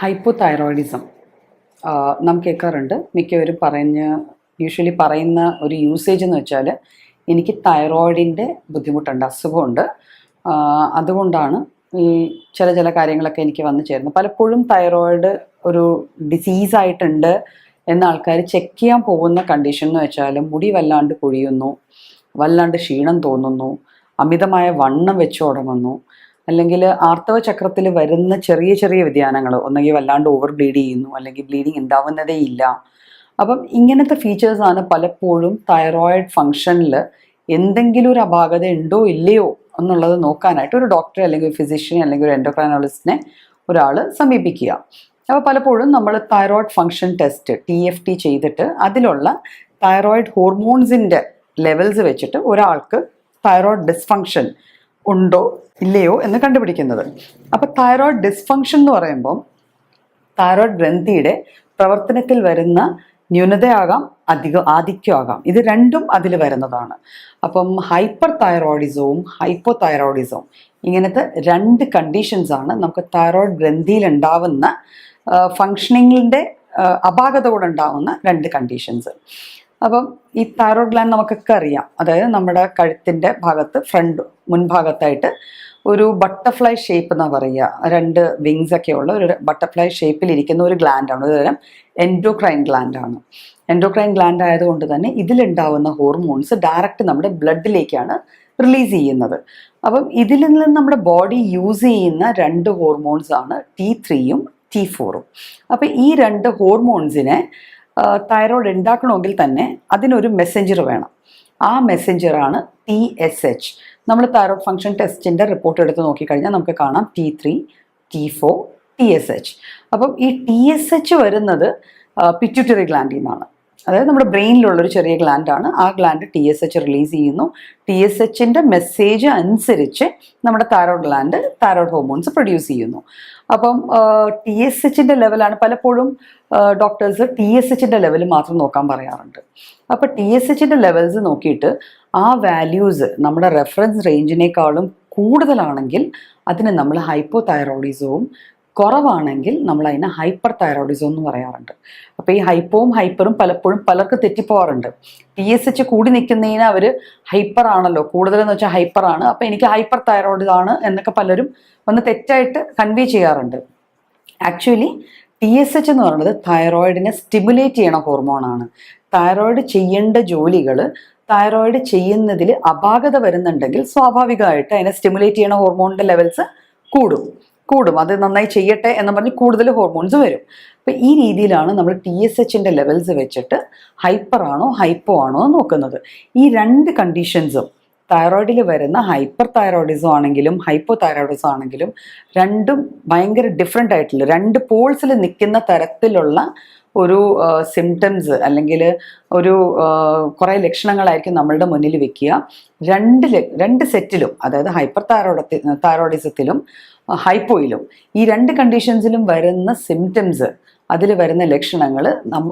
Hypo thyroidism നാം കേൾക്കാറുണ്ട്. മിക്കവരും പറഞ്ഞ് യൂഷ്വലി പറയുന്ന ഒരു യൂസേജ് എന്ന് വെച്ചാൽ എനിക്ക് തൈറോയിഡിന്റെ ബുദ്ധിമുട്ടുണ്ട് അസുഖമുണ്ട്. അതുകൊണ്ടാണ് ഈ ചില ചില കാര്യങ്ങളൊക്കെ എനിക്ക് വന്നു ചേരുന്നത്. പലപ്പോഴും തൈറോയിഡ് ഒരു ഡിസീസായിട്ടുണ്ട് എന്ന ആൾക്കാർ ചെക്ക് ചെയ്യാൻ പോകുന്ന കണ്ടീഷൻ എന്ന് വെച്ചാൽ മുടി വല്ലാണ്ട് കൊഴിയുന്നു വല്ലാണ്ട് ക്ഷീണം തോന്നുന്നു അമിതമായ വണ്ണം വെച്ചു തുടങ്ങുന്നു. അല്ലെങ്കിൽ ആർത്തവ ചക്രത്തിൽ വരുന്ന ചെറിയ ചെറിയ വ്യതിയാനങ്ങൾ ഒന്നെങ്കിൽ വല്ലാണ്ട് ഓവർ ബ്ലീഡ് ചെയ്യുന്നു അല്ലെങ്കിൽ ബ്ലീഡിങ് ഉണ്ടാവുന്നതേ ഇല്ല. അപ്പം ഇങ്ങനത്തെ ഫീച്ചേഴ്സാണ് പലപ്പോഴും തൈറോയിഡ് ഫങ്ഷനിൽ എന്തെങ്കിലും ഒരു അപാകത ഉണ്ടോ ഇല്ലയോ എന്നുള്ളത് നോക്കാനായിട്ട് ഒരു ഡോക്ടറെ അല്ലെങ്കിൽ ഒരു ഫിസിഷ്യനെ അല്ലെങ്കിൽ ഒരു എൻഡോക്രൈനോളജിസ്റ്റിനെ ഒരാൾ സമീപിക്കുക. അപ്പോൾ പലപ്പോഴും നമ്മൾ thyroid function test T F T ചെയ്തിട്ട് അതിലുള്ള തൈറോയിഡ് ഹോർമോൺസിന്റെ ലെവൽസ് വെച്ചിട്ട് ഒരാൾക്ക് തൈറോയിഡ് ഡിസ്ഫങ്ഷൻ ഉണ്ടോ ഇല്ലയോ എന്ന് കണ്ടുപിടിക്കുന്നത്. അപ്പോൾ തൈറോയ്ഡ് ഡിസ്ഫങ്ഷൻ എന്ന് പറയുമ്പോൾ തൈറോയ്ഡ് ഗ്രന്ഥിയുടെ പ്രവർത്തനത്തിൽ വരുന്ന ന്യൂനതയാകാം അധിക ആധിക്യമാകാം. ഇത് രണ്ടും അതിൽ വരുന്നതാണ്. അപ്പം ഹൈപ്പർ തൈറോയിഡിസവും ഹൈപ്പോ തൈറോയിഡിസവും ഇങ്ങനത്തെ രണ്ട് കണ്ടീഷൻസ് ആണ് നമുക്ക് തൈറോയിഡ് ഗ്രന്ഥിയിൽ ഉണ്ടാവുന്ന ഫങ്ഷനിങ്ങിന്റെ അപാകത കൂടെ ഉണ്ടാവുന്ന രണ്ട് കണ്ടീഷൻസ് അപ്പം ഈ തൈറോയ്ഡ് ഗ്ലാൻഡ് നമുക്കൊക്കെ അറിയാം. അതായത് നമ്മുടെ കഴുത്തിന്റെ ഭാഗത്ത് ഫ്രണ്ട് മുൻഭാഗത്തായിട്ട് ഒരു ബട്ടർഫ്ലൈ ഷേപ്പ് എന്നാ പറയുക. രണ്ട് വിങ്സ് ഒക്കെ ഉള്ള ഒരു ബട്ടർഫ്ലൈ ഷേപ്പിൽ ഇരിക്കുന്ന ഒരു ഗ്ലാൻഡാണ് ഒരു തരം എൻഡോക്രൈൻ ഗ്ലാൻഡാണ് എൻഡോക്രൈൻ ഗ്ലാൻഡ് ആയതുകൊണ്ട് തന്നെ ഇതിലുണ്ടാവുന്ന ഹോർമോൺസ് ഡയറക്റ്റ് നമ്മുടെ ബ്ലഡിലേക്കാണ് റിലീസ് ചെയ്യുന്നത്. അപ്പം ഇതിൽ നിന്ന് നമ്മുടെ ബോഡി യൂസ് ചെയ്യുന്ന രണ്ട് ഹോർമോൺസ് ആണ് ടി ത്രീയും ടി ഫോറും അപ്പം ഈ രണ്ട് ഹോർമോൺസിനെ തൈറോയ്ഡ് ഉണ്ടാക്കണമെങ്കിൽ തന്നെ അതിനൊരു മെസ്സഞ്ചർ വേണം. ആ മെസ്സഞ്ചറാണ് ടി എസ് എച്ച് നമ്മൾ താരോ ഫംഗ്ഷൻ ടെസ്റ്റിന്റെ റിപ്പോർട്ട് എടുത്ത് നോക്കിക്കഴിഞ്ഞാൽ നമുക്ക് കാണാം T three T four T S H അപ്പം ഈ ടി എസ് എച്ച് വരുന്നത് പിറ്റ്യൂട്ടറി ഗ്ലാൻഡിൽ നിന്നാണ് അതായത് നമ്മുടെ ബ്രെയിനിലുള്ള ഒരു ചെറിയ ഗ്ലാൻഡാണ് ആ gland T S H release ചെയ്യുന്നു. ടി എസ് എച്ചിന്റെ മെസ്സേജ് അനുസരിച്ച് നമ്മുടെ thyroid gland thyroid hormones produce ചെയ്യുന്നു. അപ്പം ടി എസ് എച്ചിന്റെ ലെവലാണ് പലപ്പോഴും ഡോക്ടേഴ്സ് ടി എസ് എച്ചിന്റെ ലെവൽ മാത്രം നോക്കാൻ പറയാറുണ്ട്. അപ്പോൾ ടി എസ് എച്ചിന്റെ ലെവൽസ് നോക്കിയിട്ട് ആ വാല്യൂസ് നമ്മുടെ റെഫറൻസ് റേഞ്ചിനേക്കാളും കൂടുതലാണെങ്കിൽ അതിന് നമ്മൾ ഹൈപ്പോ തൈറോയിഡിസവും കുറവാണെങ്കിൽ നമ്മൾ അതിനെ ഹൈപ്പർ തൈറോയിഡിസം എന്ന് പറയാറുണ്ട്. അപ്പോൾ ഈ ഹൈപ്പോവും ഹൈപ്പറും പലപ്പോഴും പലർക്ക് തെറ്റിപ്പോവാറുണ്ട്. ടി എസ് എച്ച് കൂടി നിൽക്കുന്നതിന് അവർ ഹൈപ്പർ ആണല്ലോ. കൂടുതലെന്ന് വെച്ചാൽ ഹൈപ്പർ ആണ്. അപ്പോൾ എനിക്ക് ഹൈപ്പർ തൈറോയിഡ് ആണ് എന്നൊക്കെ പലരും ഒന്ന് തെറ്റായിട്ട് കൺവേ ചെയ്യാറുണ്ട്. ആക്ച്വലി ടി എസ് എച്ച് എന്ന് പറയുന്നത് തൈറോയിഡിനെ സ്റ്റിമുലേറ്റ് ചെയ്യണ ഹോർമോണാണ് തൈറോയിഡ് ചെയ്യേണ്ട ജോലികൾ തൈറോയിഡ് ചെയ്യുന്നതിൽ അപാകത വരുന്നുണ്ടെങ്കിൽ സ്വാഭാവികമായിട്ട് അതിനെ സ്റ്റിമുലേറ്റ് ചെയ്യണ ഹോർമോണിന്റെ ലെവൽസ് കൂടും. കൂടും. അത് നന്നായി ചെയ്യട്ടെ എന്ന് പറഞ്ഞ് കൂടുതൽ ഹോർമോൺസ് വരും. അപ്പം ഈ രീതിയിലാണ് നമ്മൾ ടി എസ് എച്ചിന്റെ ലെവൽസ് വെച്ചിട്ട് ഹൈപ്പർ ആണോ ഹൈപ്പോ ആണോ എന്ന് നോക്കുന്നത്. ഈ രണ്ട് കണ്ടീഷൻസും തൈറോയിഡിൽ വരുന്ന ഹൈപ്പർ തൈറോയിഡിസം ആണെങ്കിലും ഹൈപ്പോ തൈറോയിഡിസം ആണെങ്കിലും രണ്ടും ഭയങ്കര ഡിഫറെന്റ് ആയിട്ടുള്ള രണ്ട് പോൾസിൽ നിൽക്കുന്ന തരത്തിലുള്ള ഒരു സിംറ്റംസ് അല്ലെങ്കിൽ ഒരു കുറേ ലക്ഷണങ്ങളായിരിക്കും നമ്മളുടെ മുന്നിൽ വെക്കുക. രണ്ട് രണ്ട് സെറ്റിലും അതായത് ഹൈപ്പർ തൈറോയിഡത്തി തൈറോയിഡിസത്തിലും ഹൈപ്പോയിലും ഈ രണ്ട് കണ്ടീഷൻസിലും വരുന്ന സിംറ്റംസ് അതിൽ വരുന്ന ലക്ഷണങ്ങൾ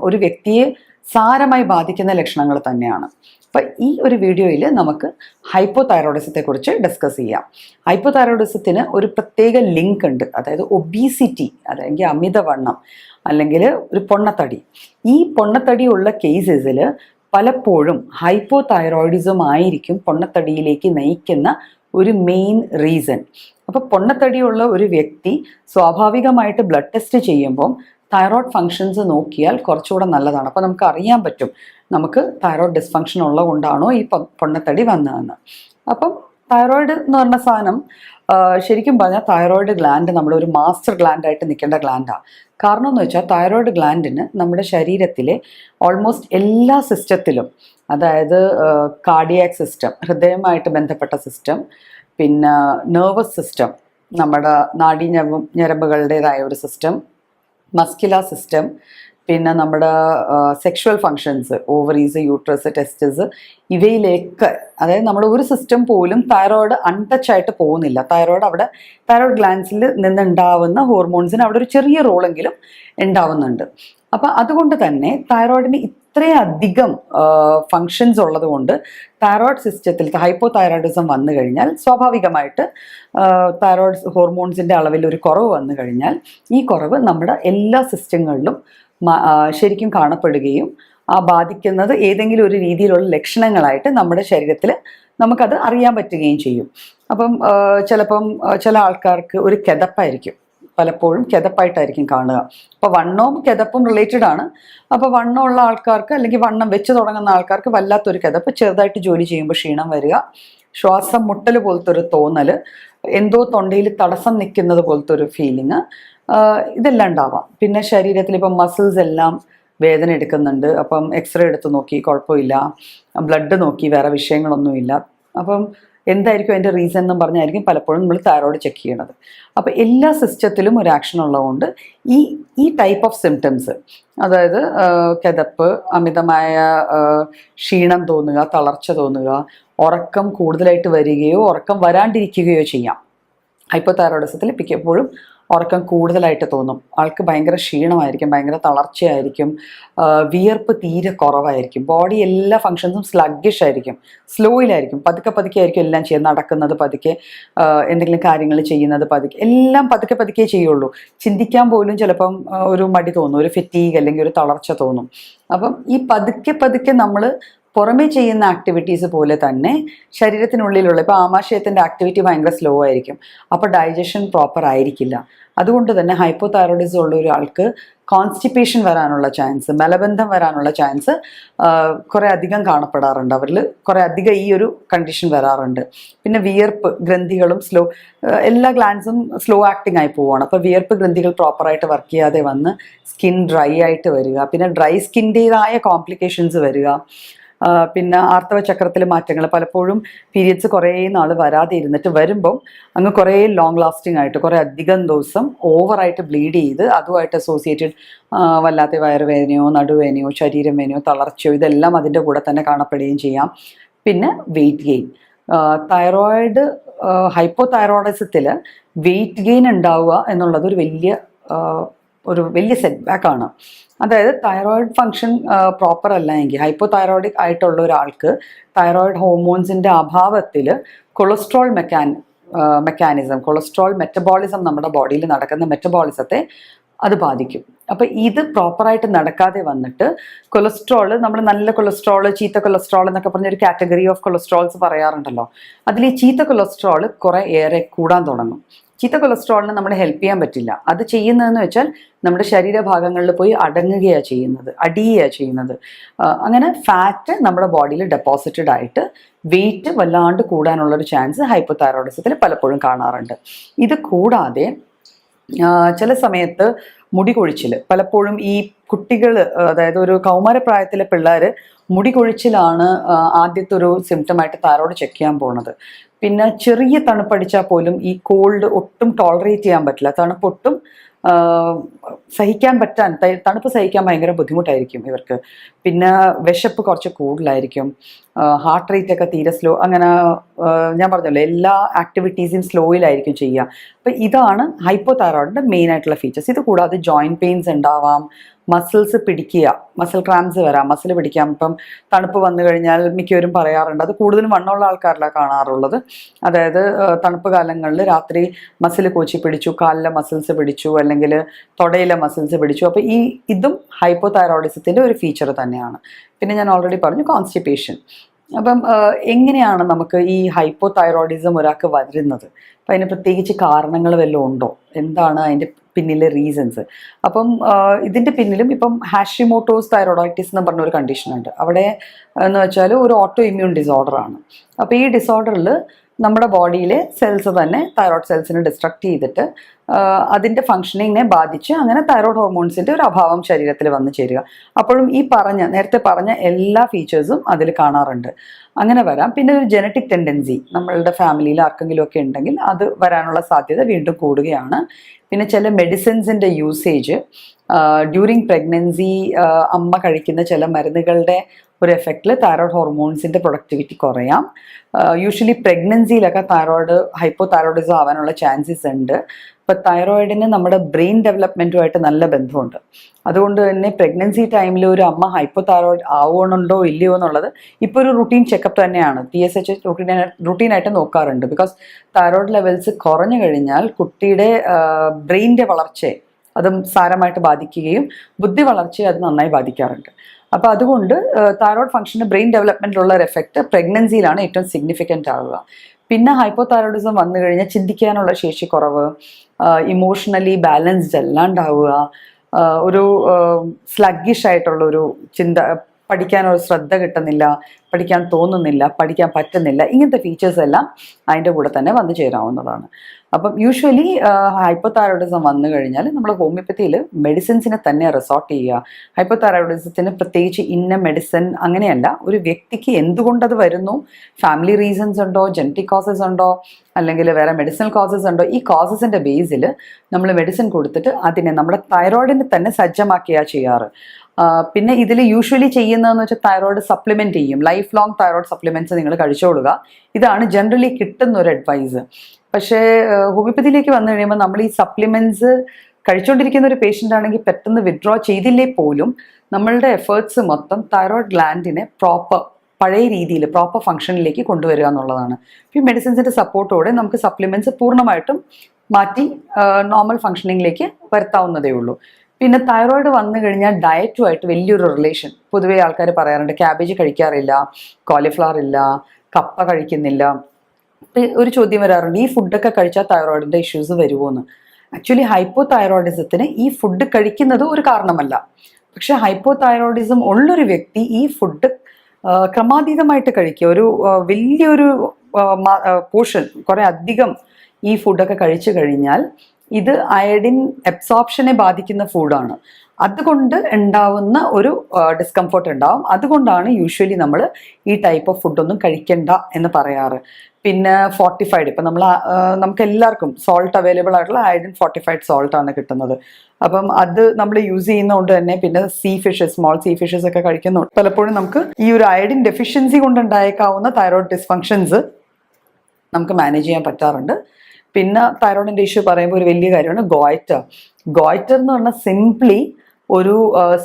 ഒരു വ്യക്തിയെ സാരമായി ബാധിക്കുന്ന ലക്ഷണങ്ങൾ തന്നെയാണ്. അപ്പം ഈ ഒരു വീഡിയോയിൽ നമുക്ക് ഹൈപ്പോ തൈറോയിഡിസത്തെക്കുറിച്ച് ഡിസ്കസ് ചെയ്യാം. ഹൈപ്പോ തൈറോയിഡിസത്തിന് ഒരു പ്രത്യേക ലിങ്ക് ഉണ്ട്. അതായത് ഒബീസിറ്റി അല്ലെങ്കിൽ അമിതവണ്ണം അല്ലെങ്കിൽ ഒരു പൊണ്ണത്തടി. ഈ പൊണ്ണത്തടി ഉള്ള കേസസിൽ പലപ്പോഴും ഹൈപ്പോ തൈറോയിഡിസം ആയിരിക്കും പൊണ്ണത്തടിയിലേക്ക് നയിക്കുന്ന ഒരു മെയിൻ റീസൺ അപ്പോൾ പൊണ്ണത്തടിയുള്ള ഒരു വ്യക്തി സ്വാഭാവികമായിട്ട് ബ്ലഡ് ടെസ്റ്റ് ചെയ്യുമ്പം തൈറോയ്ഡ് ഫങ്ഷൻസ് നോക്കിയാൽ കുറച്ചുകൂടെ നല്ലതാണ്. അപ്പോൾ നമുക്ക് അറിയാൻ പറ്റും നമുക്ക് തൈറോയ്ഡ് ഡിസ്ഫങ്ഷൻ ഉള്ളത് കൊണ്ടാണോ ഈ പൊണ്ണത്തടി വന്നതെന്ന്. അപ്പം തൈറോയിഡ് എന്ന് പറഞ്ഞ സാധനം ശരിക്കും പറഞ്ഞാൽ തൈറോയിഡ് ഗ്ലാൻഡ് നമ്മുടെ ഒരു മാസ്റ്റർ ഗ്ലാൻഡായിട്ട് നിൽക്കേണ്ട ഗ്ലാൻഡാണ് കാരണം എന്ന് വെച്ചാൽ തൈറോയിഡ് ഗ്ലാൻഡിന് നമ്മുടെ ശരീരത്തിലെ ഓൾമോസ്റ്റ് എല്ലാ സിസ്റ്റത്തിലും അതായത് കാർഡിയാക് സിസ്റ്റം ഹൃദയമായിട്ട് ബന്ധപ്പെട്ട സിസ്റ്റം പിന്നെ നെർവസ് സിസ്റ്റം നമ്മുടെ നാഡീ ഞരമ്പ് ഞരമ്പുകളുടേതായ ഒരു സിസ്റ്റം മസ്കുലാർ സിസ്റ്റം പിന്നെ നമ്മുടെ sexual functions ovaries uterus testes ഇവയിലേക്ക് അതായത് നമ്മുടെ ഒരു സിസ്റ്റം പോലും തൈറോയിഡ് അൺടച്ച് ആയിട്ട് പോകുന്നില്ല. തൈറോയിഡ് അവിടെ തൈറോയിഡ് ഗ്ലാൻസിൽ നിന്നുണ്ടാവുന്ന ഹോർമോൺസിന് അവിടെ ഒരു ചെറിയ റോളെങ്കിലും ഉണ്ടാവുന്നുണ്ട്. അപ്പം അതുകൊണ്ട് തന്നെ തൈറോയിഡിന് ഇത്ര ഇത്രയധികം ഫങ്ഷൻസ് ഉള്ളത് കൊണ്ട് തൈറോയ്ഡ് സിസ്റ്റത്തിൽ ഹൈപ്പോ തൈറോയിഡിസം വന്നു കഴിഞ്ഞാൽ സ്വാഭാവികമായിട്ട് തൈറോയ്ഡ് ഹോർമോൺസിന്റെ അളവിൽ ഒരു കുറവ് വന്നു കഴിഞ്ഞാൽ ഈ കുറവ് നമ്മുടെ എല്ലാ സിസ്റ്റങ്ങളിലും ശരിക്കും കാണപ്പെടുകയും ആ ബാധിക്കുന്നത് ഏതെങ്കിലും ഒരു രീതിയിലുള്ള ലക്ഷണങ്ങളായിട്ട് നമ്മുടെ ശരീരത്തിൽ നമുക്കത് അറിയാൻ പറ്റുകയും ചെയ്യും. അപ്പം ചിലപ്പം ചില ആൾക്കാർക്ക് ഒരു കിതപ്പായിരിക്കും. പലപ്പോഴും കിതപ്പായിട്ടായിരിക്കും കാണുക. അപ്പോൾ വണ്ണവും കിതപ്പും റിലേറ്റഡ് ആണ്. അപ്പോൾ വണ്ണമുള്ള ആൾക്കാർക്ക് അല്ലെങ്കിൽ വണ്ണം വെച്ച് തുടങ്ങുന്ന ആൾക്കാർക്ക് വല്ലാത്തൊരു കിതപ്പ്. ചെറുതായിട്ട് ജോലി ചെയ്യുമ്പോൾ ക്ഷീണം വരിക. ശ്വാസം മുട്ടൽ പോലത്തെ ഒരു തോന്നൽ എന്തോ തൊണ്ടയിൽ തടസ്സം നിൽക്കുന്നത് പോലത്തെ ഒരു ഫീലിങ് ഇതെല്ലാം ഉണ്ടാവാം. പിന്നെ ശരീരത്തിൽ ഇപ്പം മസിൽസ് എല്ലാം വേദന എടുക്കുന്നുണ്ട്. അപ്പം എക്സ്റേ എടുത്ത് നോക്കി കുഴപ്പമില്ല. ബ്ലഡ് നോക്കി വേറെ വിഷയങ്ങളൊന്നുമില്ല. അപ്പം എന്തായിരിക്കും അതിന്റെ റീസൺ എന്നും പറഞ്ഞായിരിക്കും പലപ്പോഴും നമ്മൾ തൈറോയ്ഡ് ചെക്ക് ചെയ്യണത്. അപ്പോൾ എല്ലാ സിസ്റ്റത്തിലും ഒരു ആക്ഷൻ ഉള്ളതുകൊണ്ട് ഈ ഈ ടൈപ്പ് ഓഫ് സിംറ്റംസ് അതായത് കിതപ്പ് അമിതമായ ക്ഷീണം തോന്നുക തളർച്ച തോന്നുക ഉറക്കം കൂടുതലായിട്ട് വരികയോ ഉറക്കം വരാണ്ടിരിക്കുകയോ ചെയ്യാം. ഹൈപ്പോ തൈറോയിഡിസത്തിൽ മിക്കപ്പോഴും ഉറക്കം കൂടുതലായിട്ട് തോന്നും. ആൾക്ക് ഭയങ്കര ക്ഷീണമായിരിക്കും ഭയങ്കര തളർച്ചയായിരിക്കും വിയർപ്പ് തീരെ കുറവായിരിക്കും. ബോഡി എല്ലാ ഫങ്ഷൻസും സ്ലഗ്ഗിഷ് ആയിരിക്കും. സ്ലോയിലായിരിക്കും പതുക്കെ പതുക്കെ ആയിരിക്കും എല്ലാം ചെയ്യുക നടക്കുന്നത് പതുക്കെ എന്തെങ്കിലും കാര്യങ്ങൾ ചെയ്യുന്നത് പതുക്കെ. എല്ലാം പതുക്കെ പതുക്കെ ചെയ്യുള്ളൂ. ചിന്തിക്കാൻ പോലും ചിലപ്പം ഒരു മടി തോന്നും. ഒരു ഫെറ്റീഗ് അല്ലെങ്കിൽ ഒരു തളർച്ച തോന്നും. അപ്പം ഈ പതുക്കെ പതുക്കെ നമ്മൾ പുറമേ ചെയ്യുന്ന ആക്ടിവിറ്റീസ് പോലെ തന്നെ ശരീരത്തിനുള്ളിലുള്ള ഇപ്പോൾ ആമാശയത്തിന്റെ ആക്ടിവിറ്റി ഭയങ്കര സ്ലോ ആയിരിക്കും. അപ്പോൾ ഡൈജഷൻ പ്രോപ്പർ ആയിരിക്കില്ല. അതുകൊണ്ട് തന്നെ ഹൈപ്പോ തൈറോയിഡിസം ഉള്ള ഒരാൾക്ക് കോൺസ്റ്റിപ്പേഷൻ വരാനുള്ള ചാൻസ് മലബന്ധം വരാനുള്ള ചാൻസ് കുറേ അധികം കാണപ്പെടാറുണ്ട്. അവരിൽ കുറേ അധികം ഈ ഒരു കണ്ടീഷൻ വരാറുണ്ട്. പിന്നെ വിയർപ്പ് ഗ്രന്ഥികളും സ്ലോ എല്ലാ ഗ്ലാൻസും സ്ലോ ആക്ടിങ് ആയി പോവുകയാണ് അപ്പോൾ വിയർപ്പ് ഗ്രന്ഥികൾ പ്രോപ്പറായിട്ട് വർക്ക് ചെയ്യാതെ വന്ന് സ്കിൻ ഡ്രൈ ആയിട്ട് വരിക. പിന്നെ ഡ്രൈ സ്കിന്റേതായ കോംപ്ലിക്കേഷൻസ് വരിക. പിന്നെ ആർത്തവ ചക്രത്തിൽ മാറ്റങ്ങൾ. പലപ്പോഴും പീരിയഡ്സ് കുറേ നാൾ വരാതെ ഇരുന്നിട്ട് വരുമ്പം അങ്ങ് കുറേ ലോങ് ലാസ്റ്റിംഗ് ആയിട്ട് കുറേ അധികം ദിവസം ഓവറായിട്ട് ബ്ലീഡ് ചെയ്ത് അതുമായിട്ട് അസോസിയേറ്റഡ് വല്ലാത്ത വയറുവേദനയോ നടുവേദനയോ ശരീരം വേദനയോ തളർച്ചയോ ഇതെല്ലാം അതിന്റെ കൂടെ തന്നെ കാണപ്പെടുകയും ചെയ്യാം. പിന്നെ വെയിറ്റ് ഗെയിൻ തൈറോയിഡ് ഹൈപ്പോ തൈറോയിഡിസത്തിൽ വെയിറ്റ് ഗെയിൻ ഉണ്ടാവുക എന്നുള്ളത് ഒരു വലിയ ഒരു വലിയ സെറ്റ് ബാക്ക് ആണ്. അതായത് തൈറോയിഡ് ഫങ്ഷൻ പ്രോപ്പർ അല്ല എങ്കിൽ ഹൈപ്പോ തൈറോയിഡിക് ആയിട്ടുള്ള ഒരാൾക്ക് തൈറോയിഡ് ഹോർമോൺസിന്റെ അഭാവത്തിൽ cholesterol mechan mechanism cholesterol metabolism നമ്മുടെ ബോഡിയിൽ നടക്കുന്ന മെറ്റബോളിസത്തെ അത് ബാധിക്കും. അപ്പോൾ ഇത് പ്രോപ്പറായിട്ട് നടക്കാതെ വന്നിട്ട് കൊളസ്ട്രോൾ നമ്മൾ നല്ല കൊളസ്ട്രോൾ ചീത്ത കൊളസ്ട്രോൾ എന്നൊക്കെ പറഞ്ഞ ഒരു കാറ്റഗറി ഓഫ് കൊളസ്ട്രോൾസ് പറയാറുണ്ടല്ലോ. അതിൽ ഈ ചീത്ത കൊളസ്ട്രോൾ കുറേ ഏറെ കൂടാൻ തുടങ്ങും. ചീത്ത കൊളസ്ട്രോളിന് നമ്മൾ ഹെൽപ്പ് ചെയ്യാൻ പറ്റില്ല. അത് ചെയ്യുന്നതെന്ന് വെച്ചാൽ നമ്മുടെ ശരീരഭാഗങ്ങളിൽ പോയി അടങ്ങുകയാണ് ചെയ്യുന്നത് അടിയുകയാണ് ചെയ്യുന്നത്. അങ്ങനെ ഫാറ്റ് നമ്മുടെ ബോഡിയിൽ ഡെപ്പോസിറ്റഡ് ആയിട്ട് വെയിറ്റ് വല്ലാണ്ട് കൂടാനുള്ളൊരു ചാൻസ് ഹൈപ്പോതൈറോയിഡിസത്തിൽ പലപ്പോഴും കാണാറുണ്ട്. ഇത് കൂടാതെ ചില സമയത്ത് മുടി കൊഴിച്ചിൽ പലപ്പോഴും ഈ കുട്ടികൾ അതായത് ഒരു കൗമാരപ്രായത്തിലെ പിള്ളേർ മുടി കൊഴിച്ചിലാണ് ആദ്യത്തെ ഒരു സിംറ്റമായിട്ട് താരോട് ചെക്ക് ചെയ്യാൻ പോണത്. പിന്നെ ചെറിയ തണുപ്പടിച്ചാൽ പോലും ഈ കോൾഡ് ഒട്ടും ടോളറേറ്റ് ചെയ്യാൻ പറ്റില്ല. തണുപ്പ് ഒട്ടും ആ, സഹിക്കാൻ പറ്റാൻ തണുപ്പ് സഹിക്കാൻ ഭയങ്കര ബുദ്ധിമുട്ടായിരിക്കും ഇവർക്ക്. പിന്നെ വിശപ്പ് കുറച്ച് കൂടുതലായിരിക്കും. ഹാർട്ട് റേറ്റ് ഒക്കെ തീരെ സ്ലോ അങ്ങനെ ഞാൻ പറഞ്ഞല്ലോ എല്ലാ ആക്ടിവിറ്റീസും സ്ലോയിലായിരിക്കും ചെയ്യുക. അപ്പം ഇതാണ് ഹൈപ്പോ തൈറോയിഡിന്റെ മെയിൻ ആയിട്ടുള്ള ഫീച്ചേഴ്സ് ഇത് കൂടാതെ ജോയിന്റ് പെയിൻസ് ഉണ്ടാവാം മസിൽസ് പിടിക്കുക മസിൽ ക്രാംസ് വരാം മസിൽ പിടിക്കാം. ഇപ്പം തണുപ്പ് വന്നു കഴിഞ്ഞാൽ മിക്കവരും പറയാറുണ്ട് അത് കൂടുതലും വണ്ണമുള്ള ആൾക്കാരിലാണ് കാണാറുള്ളത്. അതായത് തണുപ്പ് കാലങ്ങളിൽ രാത്രി മസിൽ കോച്ചി പിടിച്ചു കാലിലെ മസിൽസ് പിടിച്ചു അല്ലെങ്കിൽ തൊടയിലെ മസിൽസ് പിടിച്ചു. അപ്പോൾ ഈ ഇതും ഹൈപ്പോ തൈറോയിഡിസത്തിന്റെ ഒരു ഫീച്ചർ തന്നെയാണ്. പിന്നെ ഞാൻ ഓൾറെഡി പറഞ്ഞു കോൺസ്റ്റിപ്പേഷൻ അപ്പം എങ്ങനെയാണ് നമുക്ക് ഈ ഹൈപ്പോ തൈറോയിഡിസം ഒരാൾക്ക് വരുന്നത്? അപ്പം അതിന് പ്രത്യേകിച്ച് കാരണങ്ങൾ വല്ലതും ഉണ്ടോ? എന്താണ് അതിന്റെ പിന്നിലെ റീസൺസ് അപ്പം ഇതിന്റെ പിന്നിലും ഇപ്പം ഹാഷിമോട്ടോസ് തൈറോഡൈറ്റിസ് എന്ന് പറഞ്ഞ ഒരു കണ്ടീഷൻ ഉണ്ട്. അവിടെ എന്ന് വെച്ചാൽ ഒരു ഓട്ടോ ഇമ്മ്യൂൺ ഡിസോർഡർ ആണ്. അപ്പോൾ ഈ ഡിസോർഡറിൽ നമ്മുടെ ബോഡിയിലെ സെൽസ് തന്നെ തൈറോയ്ഡ് സെൽസിനെ ഡിസ്ട്രക്ട് ചെയ്തിട്ട് അതിന്റെ ഫങ്ഷനിങ്ങിനെ ബാധിച്ച് അങ്ങനെ തൈറോയ്ഡ് ഹോർമോൺസിന്റെ ഒരു അഭാവം ശരീരത്തിൽ വന്നു ചേരുക. അപ്പോഴും ഈ പറഞ്ഞ നേരത്തെ പറഞ്ഞ എല്ലാ ഫീച്ചേഴ്സും അതിൽ കാണാറുണ്ട്. അങ്ങനെ വരാം. പിന്നെ ഒരു ജനറ്റിക് ടെൻഡൻസി നമ്മളുടെ ഫാമിലിയിൽ ആർക്കെങ്കിലും ഒക്കെ ഉണ്ടെങ്കിൽ അത് വരാനുള്ള സാധ്യത വീണ്ടും കൂടുകയാണ്. പിന്നെ ചില മെഡിസിൻസിന്റെ യൂസേജ് ഡ്യൂറിങ് പ്രഗ്നൻസി അമ്മ കഴിക്കുന്ന ചില മരുന്നുകളുടെ ഒരു എഫക്റ്റിൽ തൈറോയ്ഡ് ഹോർമോൺസിന്റെ പ്രൊഡക്ടിവിറ്റി കുറയാം. യൂഷ്വലി പ്രഗ്നൻസിയിലൊക്കെ തൈറോയ്ഡ് ഹൈപ്പോ തൈറോയിഡിസം ആവാനുള്ള ചാൻസസ് ഉണ്ട്. ഇപ്പം തൈറോയിഡിന് നമ്മുടെ ബ്രെയിൻ ഡെവലപ്മെന്റുമായിട്ട് നല്ല ബന്ധമുണ്ട്. അതുകൊണ്ട് തന്നെ പ്രഗ്നൻസി ടൈമിൽ ഒരു അമ്മ ഹൈപ്പോ തൈറോയിഡ് ആവണുണ്ടോ ഇല്ലയോ എന്നുള്ളത് ഇപ്പോൾ ഒരു റുട്ടീൻ ചെക്കപ്പ് തന്നെയാണ്. ടി എസ് എച്ച് റുട്ടീൻ റുട്ടീനായിട്ട് നോക്കാറുണ്ട്. ബിക്കോസ് തൈറോയിഡ് ലെവൽസ് കുറഞ്ഞു കഴിഞ്ഞാൽ കുട്ടിയുടെ ബ്രെയിന്റെ വളർച്ചയെ അതും സാരമായിട്ട് ബാധിക്കുകയും ബുദ്ധി വളർച്ചയെ അത് നന്നായി ബാധിക്കാറുണ്ട്. അപ്പോൾ അതുകൊണ്ട് തൈറോയ്ഡ് ഫംഗ്ഷന് ബ്രെയിൻ ഡെവലപ്മെന്റിലുള്ള ഒരു എഫക്റ്റ് പ്രഗ്നൻസിയിലാണ് ഏറ്റവും സിഗ്നിഫിക്കന്റ് ആവുക. പിന്നെ ഹൈപ്പോ തൈറോയിഡിസം വന്നു കഴിഞ്ഞാൽ ചിന്തിക്കാനുള്ള ശേഷി കുറവ് ഇമോഷണലി ബാലൻസ്ഡ് അല്ലാണ്ടാവുക ഒരു സ്ലഗ്ഗിഷ് ആയിട്ടുള്ള ഒരു ചിന്ത പഠിക്കാനൊരു ശ്രദ്ധ കിട്ടുന്നില്ല പഠിക്കാൻ തോന്നുന്നില്ല പഠിക്കാൻ പറ്റുന്നില്ല ഇങ്ങനത്തെ ഫീച്ചേഴ്സ് എല്ലാം അതിന്റെ കൂടെ തന്നെ വന്നു ചേരാവുന്നതാണ്. അപ്പം യൂഷ്വലി ഹൈപ്പോതൈറോയിഡിസം വന്നു കഴിഞ്ഞാൽ നമ്മൾ ഹോമിയോപ്പതിയിൽ മെഡിസിൻസിനെ തന്നെ റിസോർട്ട് ചെയ്യുക. ഹൈപ്പോതൈറോയിഡിസത്തിന് പ്രത്യേകിച്ച് ഇന്ന മെഡിസിൻ അങ്ങനെയല്ല ഒരു വ്യക്തിക്ക് എന്തുകൊണ്ടത് വരുന്നു? ഫാമിലി റീസൺസ് ഉണ്ടോ? ജനറ്റിക് കോസസ് ഉണ്ടോ? അല്ലെങ്കിൽ വേറെ മെഡിസിനൽ കോസസ് ഉണ്ടോ? ഈ കോസസിന്റെ ബേസിൽ നമ്മൾ മെഡിസിൻ കൊടുത്തിട്ട് അതിനെ നമ്മുടെ തൈറോയിഡിനെ തന്നെ സജ്ജമാക്കിയാണ് ചെയ്യാറ്. പിന്നെ ഇതിൽ യൂഷ്വലി ചെയ്യുന്നതെന്ന് വെച്ചാൽ തൈറോയിഡ് സപ്ലിമെന്റ് ചെയ്യും. ലൈഫ് ലോങ് തൈറോയിഡ് സപ്ലിമെന്റ്സ് നിങ്ങൾ കഴിച്ചോളുക ഇതാണ് ജനറലി കിട്ടുന്ന ഒരു അഡ്വൈസ് പക്ഷേ ഹോമിയോപ്പതിയിലേക്ക് വന്നു കഴിയുമ്പോൾ നമ്മൾ ഈ സപ്ലിമെന്റ്സ് കഴിച്ചുകൊണ്ടിരിക്കുന്ന ഒരു പേഷ്യന്റ് ആണെങ്കിൽ പെട്ടെന്ന് വിഡ്രോ ചെയ്തില്ലേ പോലും നമ്മളുടെ എഫേർട്സ് മൊത്തം തൈറോയിഡ് ഗ്ലാൻഡിനെ പ്രോപ്പർ പഴയ രീതിയിൽ പ്രോപ്പർ ഫംഗ്ഷനിലേക്ക് കൊണ്ടുവരിക എന്നുള്ളതാണ്. ഈ മെഡിസിൻസിന്റെ സപ്പോർട്ടോടെ നമുക്ക് സപ്ലിമെന്റ്സ് പൂർണമായിട്ടും മാറ്റി നോർമൽ ഫംഗ്ഷനിങ്ങിലേക്ക് വരുത്താവുന്നതേ ഉള്ളൂ. പിന്നെ തൈറോയിഡ് വന്നു കഴിഞ്ഞാൽ ഡയറ്റുമായിട്ട് വലിയൊരു റിലേഷൻ പൊതുവേ ആൾക്കാർ പറയാറുണ്ട് ക്യാബേജ് കഴിക്കാറില്ല കോളിഫ്ലവർ ഇല്ല കപ്പ കഴിക്കുന്നില്ല. ഒരു ചോദ്യം വരാറുണ്ട് ഈ ഫുഡൊക്കെ കഴിച്ചാൽ തൈറോയിഡിന്റെ ഇഷ്യൂസ് വരുമോന്ന് ആക്ച്വലി ഹൈപ്പോ തൈറോയിഡിസത്തിന് ഈ ഫുഡ് കഴിക്കുന്നത് ഒരു കാരണമല്ല. പക്ഷെ ഹൈപ്പോ തൈറോയിഡിസം ഉള്ളൊരു വ്യക്തി ഈ ഫുഡ് ക്രമാതീതമായിട്ട് കഴിക്കുക. ഒരു വലിയൊരു പോർഷൻ കുറേ അധികം ഈ ഫുഡൊക്കെ കഴിച്ചു കഴിഞ്ഞാൽ ഇത് അയഡിൻ എബ്സോപ്ഷനെ ബാധിക്കുന്ന ഫുഡാണ് അതുകൊണ്ട് ഉണ്ടാവുന്ന ഒരു ഡിസ്കംഫർട്ട് ഉണ്ടാവും. അതുകൊണ്ടാണ് യൂഷ്വലി നമ്മൾ ഈ ടൈപ്പ് ഓഫ് ഫുഡൊന്നും കഴിക്കണ്ട എന്ന് പറയാറ്. പിന്നെ ഫോർട്ടിഫൈഡ് ഇപ്പം നമ്മൾ നമുക്ക് എല്ലാവർക്കും സോൾട്ട് അവൈലബിൾ ആയിട്ടുള്ള അയഡിൻ ഫോർട്ടിഫൈഡ് സോൾട്ട് ആണ് കിട്ടുന്നത്. അപ്പം അത് നമ്മൾ യൂസ് ചെയ്യുന്നതുകൊണ്ട് തന്നെ പിന്നെ sea fishes small sea fishes ഒക്കെ കഴിക്കുന്നുണ്ട് പലപ്പോഴും നമുക്ക് ഈ ഒരു അയഡിൻ ഡെഫിഷ്യൻസി കൊണ്ടുണ്ടായേക്കാവുന്ന തൈറോയ്ഡ് ഡിസ്ഫങ്ഷൻസ് നമുക്ക് മാനേജ് ചെയ്യാൻ പറ്റാറുണ്ട്. പിന്നെ തൈറോയിഡിന്റെ ഇഷ്യൂ പറയുമ്പോൾ ഒരു വലിയ കാര്യമാണ് ഗോയിറ്റർ. ഗോയറ്റർ എന്ന് പറഞ്ഞാൽ സിംപ്ലി ഒരു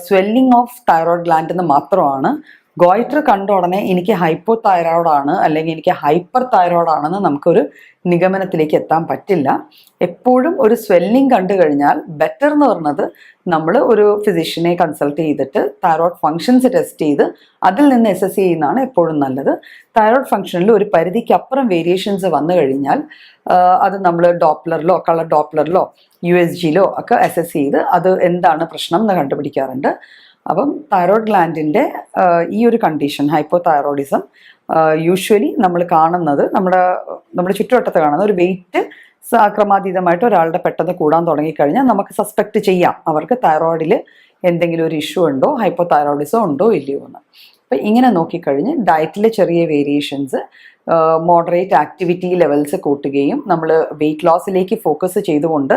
സ്വെല്ലിംഗ് ഓഫ് തൈറോയ്ഡ് ഗ്ലാൻഡ് എന്ന് മാത്രമാണ് ഗോയിറ്റർ കണ്ട ഉടനെ എനിക്ക് ഹൈപ്പോ തൈറോയിഡാണ് അല്ലെങ്കിൽ എനിക്ക് ഹൈപ്പർ തൈറോയിഡാണെന്ന് നമുക്കൊരു നിഗമനത്തിലേക്ക് എത്താൻ പറ്റില്ല. എപ്പോഴും ഒരു സ്വെല്ലിംഗ് കണ്ടു കഴിഞ്ഞാൽ ബെറ്റർ എന്ന് പറഞ്ഞത് നമ്മൾ ഒരു ഫിസിഷ്യനെ കൺസൾട്ട് ചെയ്തിട്ട് തൈറോയ്ഡ് ഫങ്ഷൻസ് ടെസ്റ്റ് ചെയ്ത് അതിൽ നിന്ന് എസ് ചെയ്യുന്നതാണ് എപ്പോഴും നല്ലത്. തൈറോയ്ഡ് ഫങ്ഷനിൽ ഒരു പരിധിക്കപ്പുറം വേരിയേഷൻസ് വന്നു കഴിഞ്ഞാൽ അത് നമ്മൾ ഡോപ്ലറിലോ കളർ ഡോപ്ലറിലോ യു എസ് ജിയിലോ ഒക്കെ അസസ് ചെയ്ത് അത് എന്താണ് പ്രശ്നം എന്ന് കണ്ടുപിടിക്കാറുണ്ട്. അപ്പം തൈറോയ്ഡ് ഗ്ലാൻഡിന്റെ ഈ ഒരു കണ്ടീഷൻ ഹൈപ്പോ തൈറോയിഡിസം യൂഷ്വലി നമ്മൾ കാണുന്നത് നമ്മുടെ നമ്മുടെ ചുറ്റുവട്ടത്ത് കാണുന്ന ഒരു വെയിറ്റ് അക്രമാതീതമായിട്ട് ഒരാളുടെ പെട്ടെന്ന് കൂടാൻ തുടങ്ങിക്കഴിഞ്ഞാൽ നമുക്ക് സസ്പെക്ട് ചെയ്യാം അവർക്ക് തൈറോയിഡിൽ എന്തെങ്കിലും ഒരു ഇഷ്യൂ ഉണ്ടോ ഹൈപ്പോ തൈറോയിഡിസം ഉണ്ടോ ഇല്ലയോ എന്ന്. അപ്പം ഇങ്ങനെ നോക്കിക്കഴിഞ്ഞ് ഡയറ്റിലെ ചെറിയ വേരിയേഷൻസ് മോഡറേറ്റ് ആക്ടിവിറ്റി ലെവൽസ് കൂട്ടുകയും നമ്മൾ വെയിറ്റ് ലോസിലേക്ക് ഫോക്കസ് ചെയ്തുകൊണ്ട്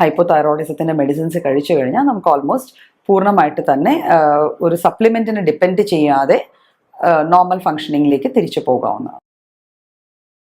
ഹൈപ്പോ തൈറോയിഡിസത്തിന്റെ മെഡിസിൻസ് കഴിച്ചു കഴിഞ്ഞാൽ നമുക്ക് ഓൾമോസ്റ്റ് പൂർണമായിട്ട് തന്നെ ഒരു സപ്ലിമെന്റിനെ ഡിപ്പെൻഡ് ചെയ്യാതെ നോർമൽ ഫങ്ഷനിങ്ങിലേക്ക് തിരിച്ചു പോകാവുന്നതാണ്.